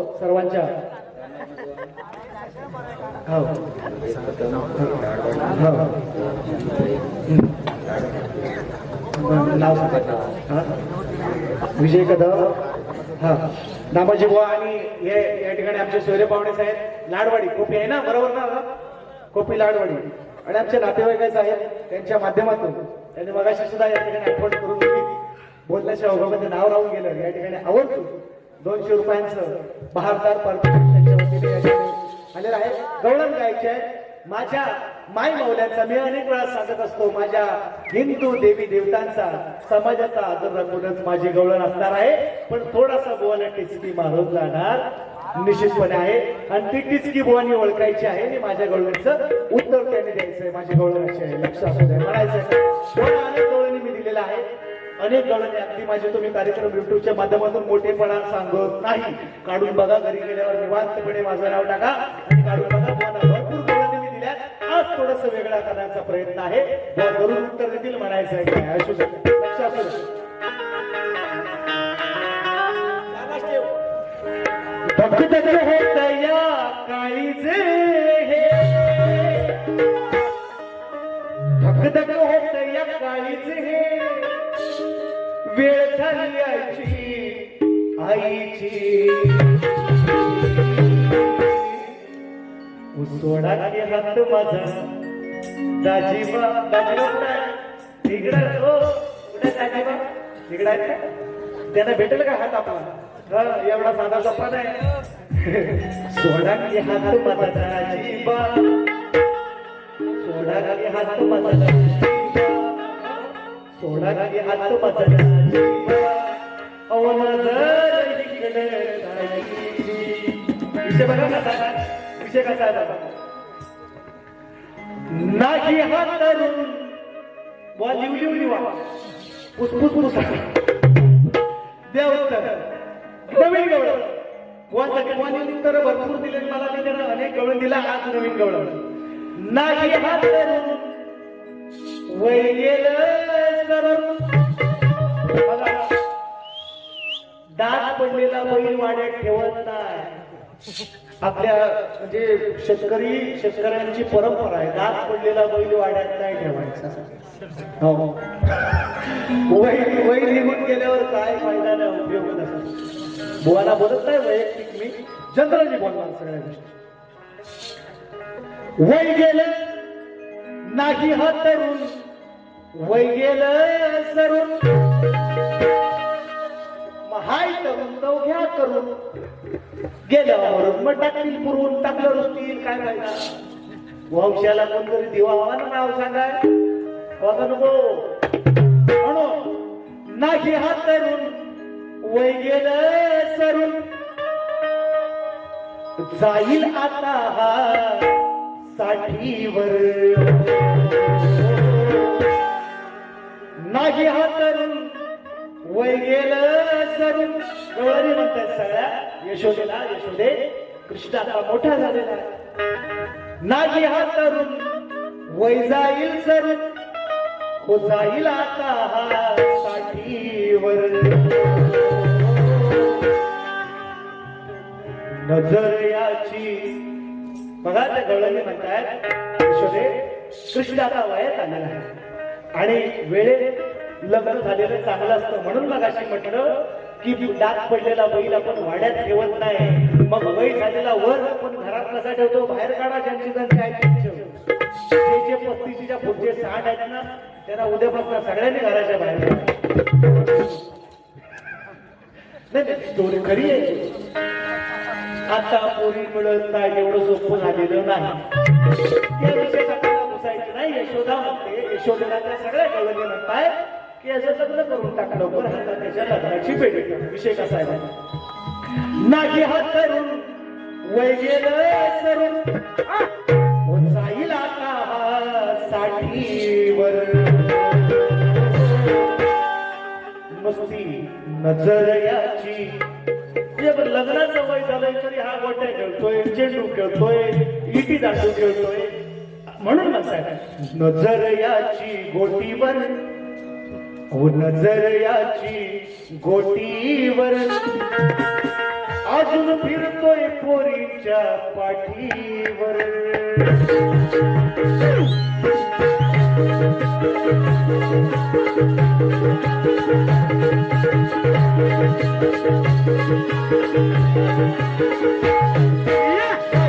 सर्वांच्या. हो. हो. नाव विजय कदम. हा. दामाजी बुवा आणि हे या ठिकाणी आमचे सोयरे पाहुणे साहेब. लाडवाडी. कोपी आहे ना? बरोबर ना कोपी लाडवाडी. आणि आमचे नातेवाईकाच आहेत त्यांच्या माध्यमातून त्यांनी मगाशी सुद्धा या ठिकाणी आठवण करून बोलण्याच्या ओघामध्ये नाव राहून गेलं. या ठिकाणी आवडतो. दोनशे रुपयांचं बहारदार पारितोषिक त्यांच्या वतीने आलेलं आहे गवळण गायचे आहे माझ्या माय मौल्यांचा मी अनेक वेळा सांगत असतो माझ्या हिंदू देवी देवतांचा समाजाचा आदर राखूनच माझे गवळण असणार आहे. पण थोडासा बुवाला टिचकी मारून जाणार निश्चितपणे आहे. आणि ती टिचकी बुवानी ओळखायची आहे आणि माझ्या गवळणीचं उत्तर त्याने द्यायचं आहे गवळणाची आहे लक्ष असू द्या म्हणायचं आहे. अनेक गवळणी मी दिलेला आहे. अनेक गवळणी अगदी माझे तुम्ही कार्यक्रम युट्यूबच्या माध्यमातून मोठेपणा सांगत नाही. काढून बघा घरी गेल्यावर निवांतपणे माझं नाव टाका. आणि काढून बघा भरपूर मी दिल्या आज थोडस वेगळा करण्याचा प्रयत्न आहे. जरूर उत्तर देतील म्हणायचं आहे असू शकतो लक्ष असू या काळीचे हे धक धक होत या काळीचे हे. वेळ झाली आईची. आईची उसोडा की हात माझा दाजीबा दाजीबा. कुठं हो. कुठे दाजीबा? तिकडं त्यांना भेटेल का हात आपला? हा, एवढा साधा सोपा नाही सोडा की हात माझा दाजीबा. सोडा की हात माझा दाजीबा. सोडा की हात माझा दाजीबा विषय बघा कसा आहे? विषय कसा नाही हात धरून वा लिव लिव लिवा पुसपुस. पुसा देवतर नवीन गवळ. बुवासाठी बुवानी भरपूर दिले. मला त्याच्यानं अनेक गवळ दिला. आज नवीन गवळ. नाही हात धरून वय गेलं. दात पडलेला बैल वाड्यात ठेवत नाही आपल्या म्हणजे शेतकरी शेतकऱ्यांची परंपरा आहे. दात पडलेला बैल वाड्यात नाही ठेवायचा. हो. निघून गेल्यावर काय फायदा नाही उपयोग नसतो बुवाला बोलत नाही वैयक्तिक मी. जनरली बोलणार सगळ्या गोष्टी. वय गेलं नाही हा तरुण. वय गेलं सरून. हाय तरुण दोघ्या करून. करून गेल्यावरून मग टाकतील पुरवून टाकलं रुसतील काय फायदा वंशाला कोणतरी दिवा नाव सांगाय. बघा नको. म्हणून नाही हा तरुण वय गेलं सरून. जाईल आता हा साठीवर. नाही हा तरुण वय गेलं सरून. गवळणी म्हणतात सगळ्या. यशोदेला यशोदे कृष्ण आता मोठा झालेला नाजी हा तरुण वय जाईल सरून. हो जाईल आता हा साठीवर नजर याची. बघा त्या गवळणी म्हणतात यशोदे कृष्ण आता वयात आलेला आहे. आणि वेळेत लग्न झालेलं चांगलं असतं. म्हणून मग अशी म्हटलं की दात पडलेला बैल आपण वाड्यात ठेवत नाही. मग बैल झालेला वर आपण घरात कसा ठेवतो? बाहेर काढा ज्यांची ज्यांची आहे पस्तीसच्या पुढचे साठ आहेत ना त्यांना उद्यापासून सगळ्यांनी घराच्या बाहेर नाही नाही, स्टोरी खरी आहे. आता पोरी मिळत नाही एवढं सोपं झालेलं नाही. त्या नाही. यशोदा म्हणते यशोदेला त्या सगळ्या कळवणी म्हणताय की याचं लग्न करून टाक लवकर हातात त्याच्या लग्नाची पेढी विषय कसा आहे नाही हात करून वय गेलं सरून. जाईल आता साठीवर मस्ती नजर याची. लग्नाचं वय झालंय तरी हा गोट्या खेळतोय चेंडू खेळतोय इटी दाटू खेळतोय. म्हणून म्हणतात नजर याची गोटीवर अहो नजर याची गोटीवर अजून फिरतोय पोरीच्या पाठीवर Thank you.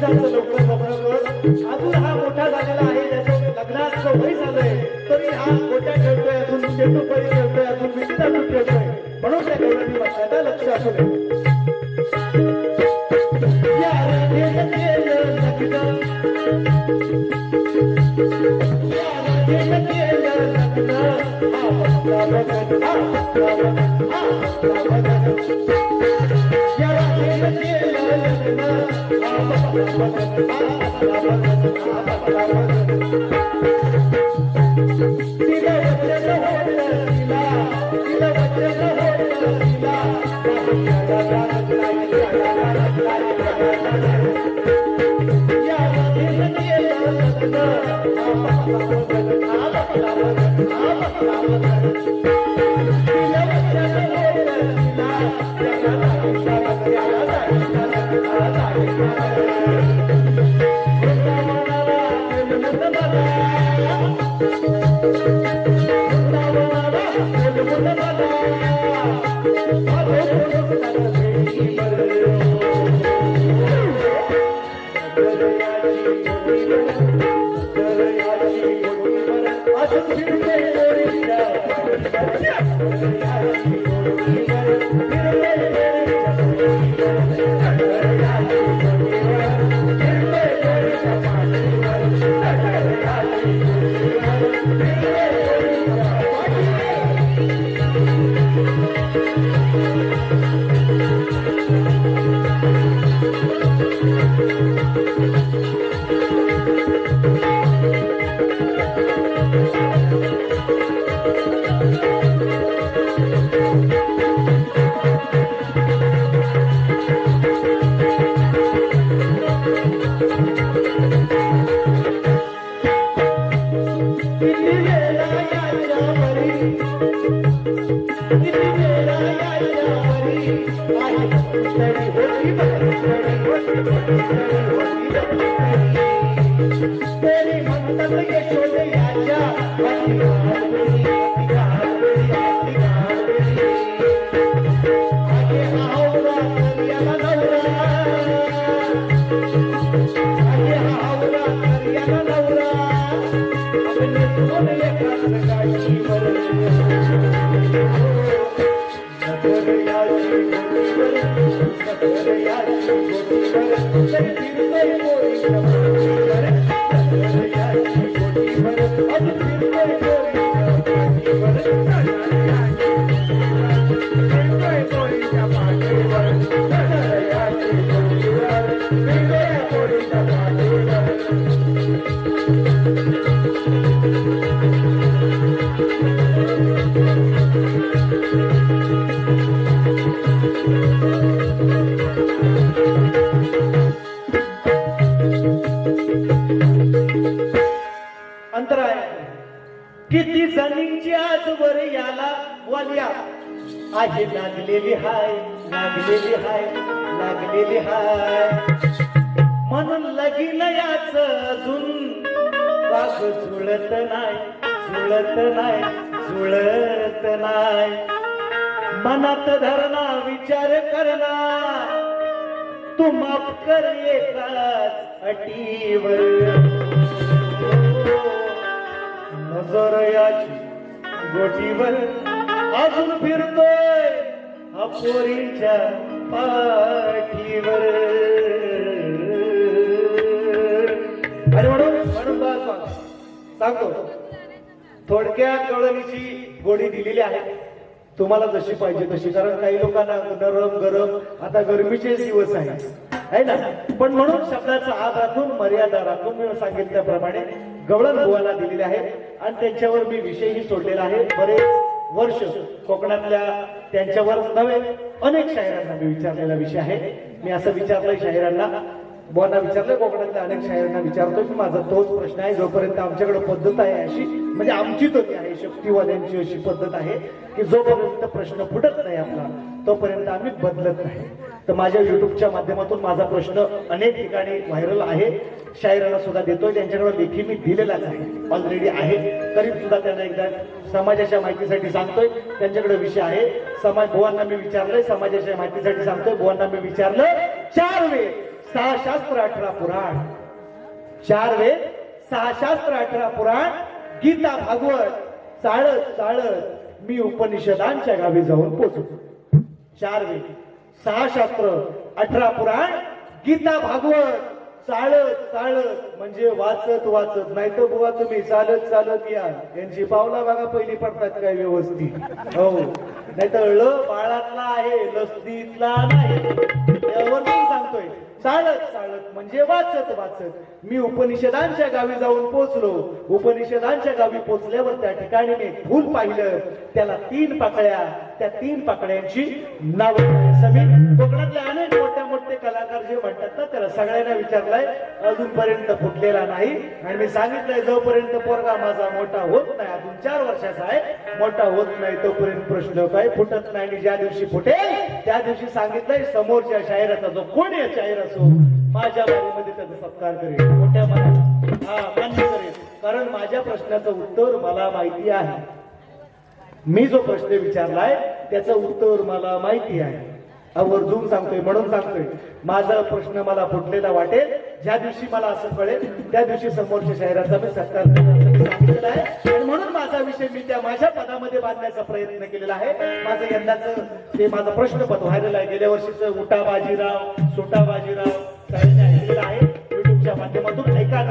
की लवकर लग्न कर अजून हा मोठा झालेला आहे त्याचं लग्नाचं वय झालंय तरी हा गोट्या खेळतोय अजून चेंडू पळी खेळतोय अजून विटी खेळतोय म्हणून त्या गौरवी म्हणतात लक्ष असू नये या राधेनं केलं लग्न किती जणींची आजवर याला वाल्या. आहे लागलेली हाय लागलेली हाय लागलेली हाय. म्हणून लगीन याच अजून. बाग जुळत नाही जुळत नाही जुळत नाही. मनात धरणा विचार करना तू माफ कर एकाच अटीवर. नजर याची गोटीवर अजून फिरतोय हा पोरीच्या पाठीवर. अरे म्हणून म्हणून सांगतो. थोडक्या कळणीची गोडी दिलेली आहे. तुम्हाला जशी पाहिजे तशी कारण काही लोकांना नरम गरम आता गरमीचे दिवस आहे है ना? पण म्हणून शब्दाचा हात राखून मर्यादा राखून मी सांगितल्याप्रमाणे गवळण बुवाला दिलेले आहे आणि त्यांच्यावर मी विषयही सोडलेला आहे. बरेच वर्ष कोकणातल्या त्यांच्यावर नव्हे अनेक शायरांना मी विचारलेला विषय आहे. मी असं विचारलंय शाहिरांना बुवांना विचारलं कोकणातल्या अनेक शायरांना विचारतो की माझा तोच प्रश्न आहे. जोपर्यंत आमच्याकडे पद्धत आहे अशी म्हणजे आमची तरी आहे शक्तीवाल्यांची अशी पद्धत आहे की जोपर्यंत प्रश्न फुटत नाही आपला तोपर्यंत आम्ही बदलत नाही. तर माझ्या युट्यूबच्या माध्यमातून माझा प्रश्न अनेक ठिकाणी व्हायरल आहे. शायराला सुद्धा देतोय. त्यांच्याकडे लेखी मी दिलेलाच आहे ऑलरेडी आहे. तरी सुद्धा त्यांना एकदा समाजाच्या माहितीसाठी सांगतोय. त्यांच्याकडे विषय आहे. समाज बुवांना मी विचारलंय. समाजाच्या माहितीसाठी सांगतोय. बुवांना मी विचारलं चार वेळ सहा शास्त्र अठरा पुराण. चार वे सहा शास्त्र अठरा पुराण. गीता भागवत. चाळत चाळत मी उपनिषदांच्या गावी जाऊन पोचतो चार वेद सहा शास्त्र अठरा पुराण गीता भागवत. चाळत चाळत म्हणजे वाचत वाचत. नाही तर बुवा तुम्ही चालत चालत या. यांची पावला बघा पहिली पडतात काय व्यवस्थित. हो. नाही तर ळ बाळातला आहे लसदीतला नाही. त्यावर सांगतोय. चालत चालत म्हणजे वाचत वाचत. मी उपनिषदांच्या गावी जाऊन पोचलो उपनिषदांच्या गावी पोचल्यावर त्या ठिकाणी मी फूल पाहिलं. त्याला तीन पाकळ्या. त्या तीन पाकड्यांची नावं सगळी कोकणातले अनेक मोठे मोठे कलाकार जे म्हणतात ना त्याला सगळ्यांना विचारलंय अजूनपर्यंत फुटलेला नाही. आणि मी सांगितलंय जोपर्यंत पोरगा माझा मोठा होत नाही अजून चार वर्षाचा आहे मोठा होत नाही तोपर्यंत प्रश्न काय फुटत नाही आणि ज्या दिवशी फुटेल त्या दिवशी सांगितलंय समोरच्या शाहिराचा जो कोणी शाहीर असो माझ्या बाबीमध्ये त्याचा सत्कार करेल मोठ्या मनात. हा मान्य करेल. कारण माझ्या प्रश्नाचं उत्तर मला माहिती आहे. मी जो प्रश्न विचारलाय त्याचं उत्तर मला माहिती आहे. आवर्जून सांगतोय म्हणून सांगतोय. माझा प्रश्न मला फुटलेला वाटेल. ज्या दिवशी मला असं कळेल त्या दिवशी समोरच्या शहराचा मी सत्कार आहे. म्हणून माझा विषय मी त्या माझ्या पदामध्ये बांधण्याचा प्रयत्न केलेला आहे. माझं यंदाचं ते माझं प्रश्नपद व्हायला आहे. गेल्या वर्षीचं उठा बाजीराव सुटा बाजीराव आहे. युट्यूबच्या माध्यमातून ऐका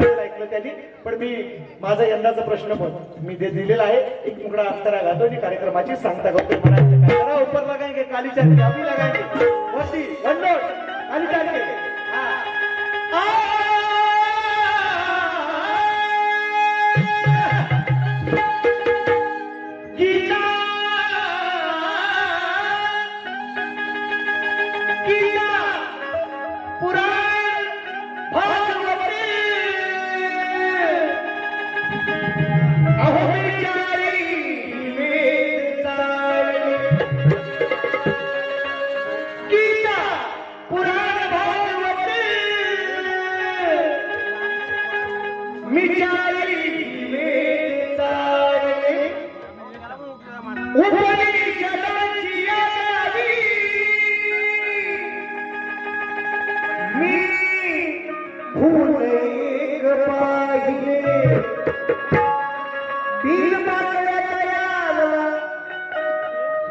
नसेल त्यांनी पण मी माझा यंदाचा प्रश्न पण मी ते दिलेलं आहे. एक मुकडा अंतरा घालतो आणि कार्यक्रमाची सांगता करतो. म्हणायचं काय करा ऊपर कालीच्या आणि चालते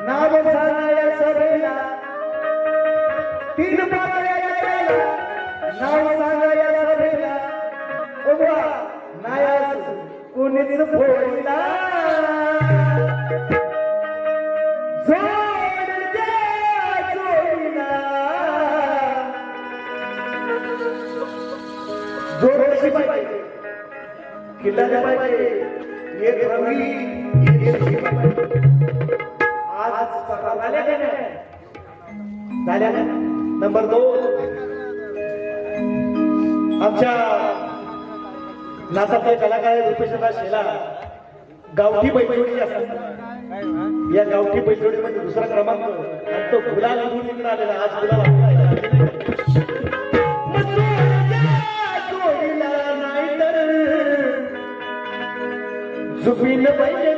नाव सांगाया सभेला तीन नाव सांगाया सभेला उभा नायास कोणीच फोडला जोड पाहिजे. किल्ला पाहिजे. एक रवी. झाल्या ना? नंबर दोन आमच्या नाचातले कलाकार रुपेशदा शेला गावठी बैठोडी असतात या गावठी बैठोडीमध्ये दुसरा क्रमांक आणि तो गुलाल घेऊन इकडे आलेला आज गुलाल आपला पाहिजे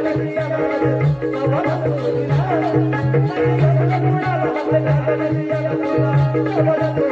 याला. सवाल